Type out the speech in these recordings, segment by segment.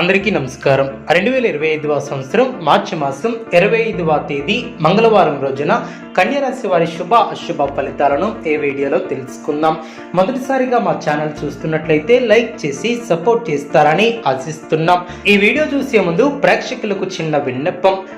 అందరికీ నమస్కారం. రెండు వేల ఇరవై ఐదవ సంవత్సరం మార్చి మాసం ఇరవై ఐదవ తేదీ మంగళవారం రోజున కన్యరాశి వారి శుభ అశుభ ఫలితాలను ఏ వీడియోలో తెలుసుకుందాం. మొదటిసారిగా మా ఛానల్ చూస్తున్నట్లయితే లైక్ చేసి సపోర్ట్ చేస్తారని ఆశిస్తున్నాం. ఈ వీడియో చూసే ముందు ప్రేక్షకులకు చిన్న విన్నపం.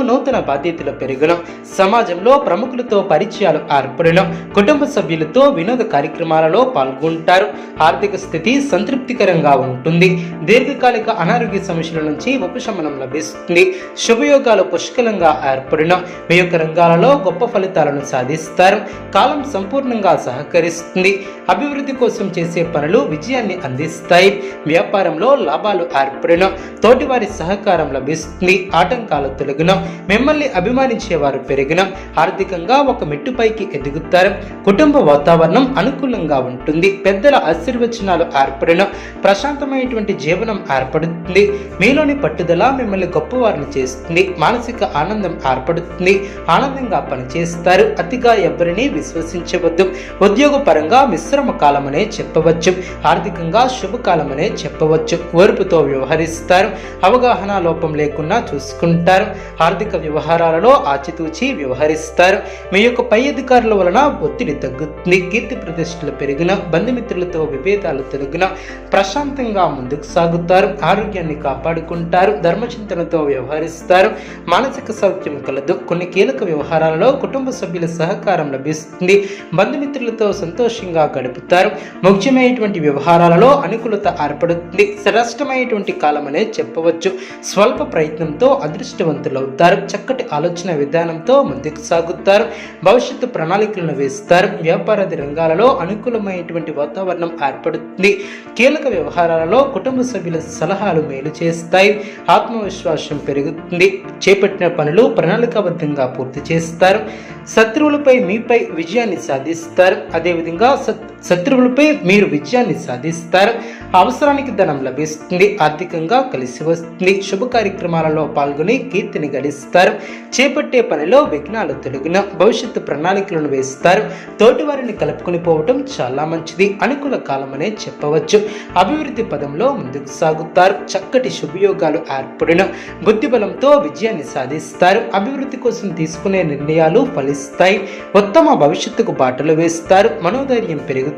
నూతన బాధ్యతలు పెరుగును. సమాజంలో ప్రముఖులతో పరిచయాలు ఏర్పడిన. కుటుంబ సభ్యులతో వినోద కార్యక్రమాలలో పాల్గొంటారు. ఆర్థిక స్థితి సంతృప్తికరంగా ఉంటుంది. దీర్ఘకాలిక అనారోగ్య సమస్యల నుంచి ఉపశమనం లభిస్తుంది. శుభయోగాలు పుష్కలంగా ఏర్పడిన. మీ యొక్క రంగాలలో గొప్ప ఫలితాలను సాధిస్తారు. కాలం సంపూర్ణంగా సహకరిస్తుంది. అభివృద్ధి కోసం చేసే పనులు విజయాన్ని అందిస్తాయి. వ్యాపారంలో లాభాలు ఏర్పడిన. తోటివారి సహకారం లభిస్తుంది. ఆటంకాలు తొలగిన. మిమ్మల్ని అభిమానించేవారు పెరిగిన ఆర్థికంగా ఒక మెట్టుపైకి ఎదుగుతారు. కుటుంబ వాతావరణం అనుకూలంగా ఉంటుంది. పెద్దల ఆశీర్వచనాలు ఏర్పడిన ప్రశాంతమైనటువంటి జీవనం ఏర్పడుతుంది. మీలోని పట్టుదల మిమ్మల్ని గొప్పవారిని చేస్తుంది. మానసిక ఆనందం ఏర్పడుతుంది. ఆనందంగా పనిచేస్తారు. అతిగా ఎవరిని విశ్వసించవద్దు. ఉద్యోగ పరంగా మిశ్రమ కాలమనే చెప్పవచ్చు. ఆర్థికంగా శుభకాలమనే చెప్పవచ్చు. ఓర్పుతో వ్యవహరిస్తారు. అవగాహన లోపం లేకుండా చూసుకుంటారు. ఆర్థిక వ్యవహారాలలో ఆచితూచి వ్యవహరిస్తారు. మీ యొక్క పై అధికారుల వలన ఒత్తిడి తగ్గుతుంది. కీర్తి ప్రతిష్టలు పెరిగిన బంధుమిత్రులతో విభేదాలు తొలగిన ప్రశాంతంగా ముందుకు సాగుతారు. ఆరోగ్యాన్ని కాపాడుకుంటారు. ధర్మచింతనతో వ్యవహరిస్తారు. మానసిక సౌఖ్యం కలదు. కొన్ని కీలక వ్యవహారాలలో కుటుంబ సభ్యుల సహకారం లభిస్తుంది. బంధుమిత్రులతో సంతోషంగా గడుపుతారు. ముఖ్యమైనటువంటి వ్యవహారాలలో అనుకూలత ఏర్పడుతుంది. శ్రేష్టమైనటువంటి అనేది చెప్పవచ్చు. స్వల్ప ప్రయత్నంతో అదృష్టవంతులవుతారు. చక్కటి ఆలోచన విధానంతో ముందుకు సాగుతారు. భవిష్యత్తు ప్రణాళికలను వేస్తారు. వ్యాపారాది రంగాలలో అనుకూలమైనటువంటి వాతావరణం ఏర్పడుతుంది. కీలక వ్యవహారాలలో కుటుంబ సభ్యుల సలహాలు మేలు చేస్తాయి. ఆత్మవిశ్వాసం పెరుగుతుంది. చేపట్టిన పనులు ప్రణాళికాబద్ధంగా పూర్తి చేస్తారు. శత్రువులపై మీపై విజయాన్ని సాధిస్తారు. అదేవిధంగా సత్ శత్రువులపై మీరు విజయాన్ని సాధిస్తారు. అవసరానికి ధనం లభిస్తుంది. ఆర్థికంగా కలిసి వస్తుంది. శుభ కార్యక్రమాలలో పాల్గొని కీర్తిని గడిస్తారు. చేపట్టే పనిలో విఘ్నాలు తొలగిన భవిష్యత్తు ప్రణాళికలను వేస్తారు. తోటివారిని కలుపుకొని పోవటం చాలా మంచిది. అనుకూల కాలమనే చెప్పవచ్చు. అభివృద్ధి పదంలో ముందుకు సాగుతారు. చక్కటి శుభయోగాలు ఏర్పడిన బుద్ధిబలంతో విజయాన్ని సాధిస్తారు. అభివృద్ధి కోసం తీసుకునే నిర్ణయాలు ఫలిస్తాయి. ఉత్తమ భవిష్యత్తుకు బాటలు వేస్తారు. మనోధైర్యం పెరుగుతుంది.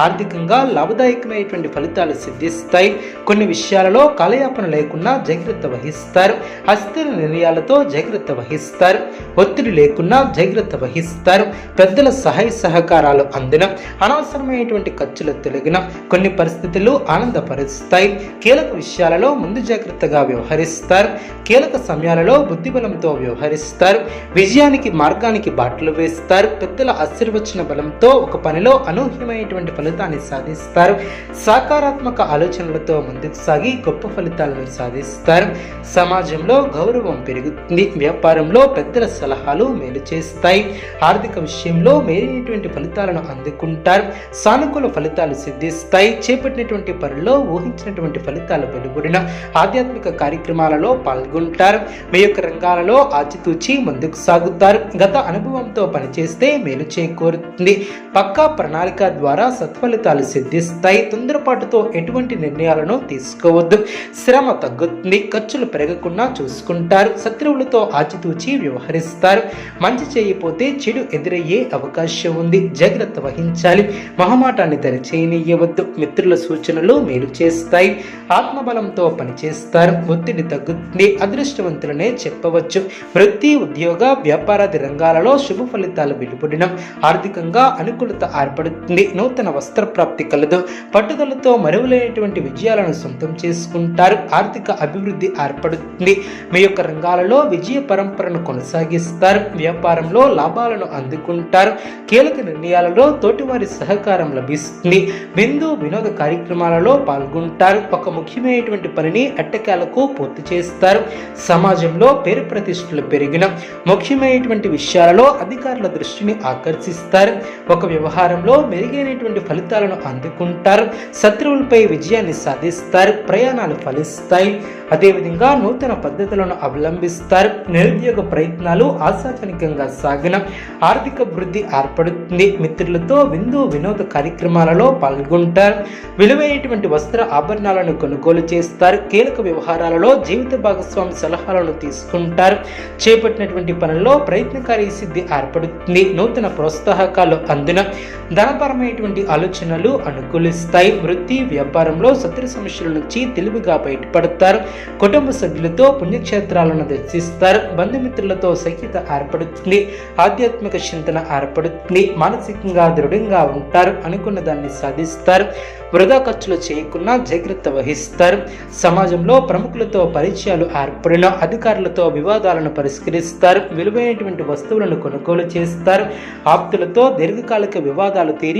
ఆర్థికంగా లాభదాయకమైనటువంటి ఫలితాలు సిద్ధిస్తాయి. కొన్ని విషయాలలో కాలయాపన లేకుండా జాగ్రత్త వహిస్తారు. అస్థిర నిర్ణయాలతో జాగ్రత్త వహిస్తారు. ఒత్తిడి లేకుండా జాగ్రత్త వహిస్తారు. పెద్దల సహాయ సహకారాలు అందిన. అనవసరమైనటువంటి ఖర్చులు తొలగిన. కొన్ని పరిస్థితులు ఆనందపరుస్తాయి. కీలక విషయాలలో ముందు జాగ్రత్తగా వ్యవహరిస్తారు. కీలక సమయాలలో బుద్ధిబలంతో వ్యవహరిస్తారు. విజయానికి మార్గానికి బాటలు వేస్తారు. పెద్దల ఆశీర్వచన బలంతో ఒక పనిలో అనూహ్యమైనటువంటి ఫలితాన్ని సాధిస్తారు. సకారాత్మక ఆలోచనలతో ముందుకు సాగి గొప్ప ఫలితాలను సాధిస్తారు. సమాజంలో గౌరవం పెరుగుతుంది. వ్యాపారంలో పెద్దల సలహాలు మేలు చేస్తాయి. ఆర్థిక విషయంలో మేలైనటువంటి ఫలితాలను అందుకుంటారు. సానుకూల ఫలితాలు సిద్ధిస్తాయి. చేపట్టినటువంటి పనుల్లో ఊహించినటువంటి ఫలితాలు వెలువడిన ఆధ్యాత్మిక కార్యక్రమాలలో పాల్గొంటారు. మీ యొక్క రంగాలలో ఆచితూచి ముందుకు సాగుతారు. గత అనుభవంతో పనిచేస్తే మేలు చేకూరుతుంది. పక్కా ప్రణాళిక ద్వారా సత్ఫలితాలు సిద్ధిస్తాయి. తొందరపాటుతో ఎటువంటి నిర్ణయాలను తీసుకోవద్దు. శ్రమ తగ్గుతుంది. ఖర్చులు పెరగకుండా చూసుకుంటారు. శత్రువులతో ఆచితూచి వ్యవహరిస్తారు. మంచి చేయకపోతే చెడు ఎదురయ్యే అవకాశం ఉంది. జాగ్రత్త వహించాలి. మహమాటాన్ని దరిచేయనీయవద్దు మిత్రుల సూచనలు మేలు చేస్తాయి. ఆత్మబలంతో పనిచేస్తారు. ఒత్తిడి తగ్గుతుంది. అదృష్టవంతులనే చెప్పవచ్చు. వృత్తి ఉద్యోగ వ్యాపారాది రంగాలలో శుభ ఫలితాలు వెలువడిన ఆర్థికంగా అనుకూలత ఏర్పడుతుంది. నూతన వస్త్ర ప్రాప్తి కలదు. పట్టుదలతో మరువలేనటువంటి విజయాలను సొంతం చేసుకుంటారు. ఆర్థిక అభివృద్ధి ఏర్పడుతుంది. మీ యొక్క రంగాలలో విజయ పరంపరను కొనసాగిస్తారు. వ్యాపారంలో లాభాలను అందుకుంటారు. కీలక నిర్ణయాలలో తోటివారి సహకారం లభిస్తుంది. బిందు వినోద కార్యక్రమాలలో పాల్గొంటారు. ఒక ముఖ్యమైనటువంటి పనిని ఎట్టకేలకు పూర్తి చేస్తారు. సమాజంలో పేరు ప్రతిష్టలు పెరిగిన ముఖ్యమైనటువంటి విషయాలలో అధికారుల దృష్టిని ఆకర్షిస్తారు. ఒక వ్యవహారంలో మెరుగైనటువంటి ఫలితాలను అందుకుంటారు. శత్రువులపై విజయాన్ని సాధిస్తారు. ప్రయాణాలు ఫలిస్తాయి. అదేవిధంగా నూతన పద్ధతులను అవలంబిస్తారు. నిరుద్యోగ ప్రయత్నాలు ఆశాజనకంగా సాగిన ఆర్థిక వృద్ధి ఏర్పడుతుంది. మిత్రులతో విందు వినోద కార్యక్రమాలలో పాల్గొంటారు. విలువైనటువంటి వస్త్ర ఆభరణాలను కొనుగోలు చేస్తారు. కీలక వ్యవహారాలలో జీవిత భాగస్వామి సలహాలను తీసుకుంటారు. చేపట్టినటువంటి పనుల్లో ప్రయత్నకారి సిద్ధి ఏర్పడుతుంది. నూతన ప్రోత్సాహకాలు అందున ధనపరమైనటువంటి ఆలోచనలు అనుకూలిస్తాయి. వృత్తి వ్యాపారంలో శత్రు సమస్యల నుంచి తెలివిగా బయటపడతారు. కుటుంబ సభ్యులతో పుణ్యక్షేత్రాలను దర్శిస్తారు. బంధుమిత్రులతో సఖ్యత ఏర్పడుతుంది. ఆధ్యాత్మిక చింతన ఏర్పడుతుంది. మానసికంగా దృఢంగా ఉంటారు. అనుకున్న దాన్ని సాధిస్తారు. వృధా ఖర్చులు చేయకుండా జాగ్రత్త వహిస్తారు. సమాజంలో ప్రముఖులతో పరిచయాలు ఏర్పడిన అధికారులతో వివాదాలను పరిష్కరిస్తారు. విలువైనటువంటి వస్తువులను కొనుగోలు చేస్తారు. ఆప్తులతో దీర్ఘకాలిక వివాదాలు తీరి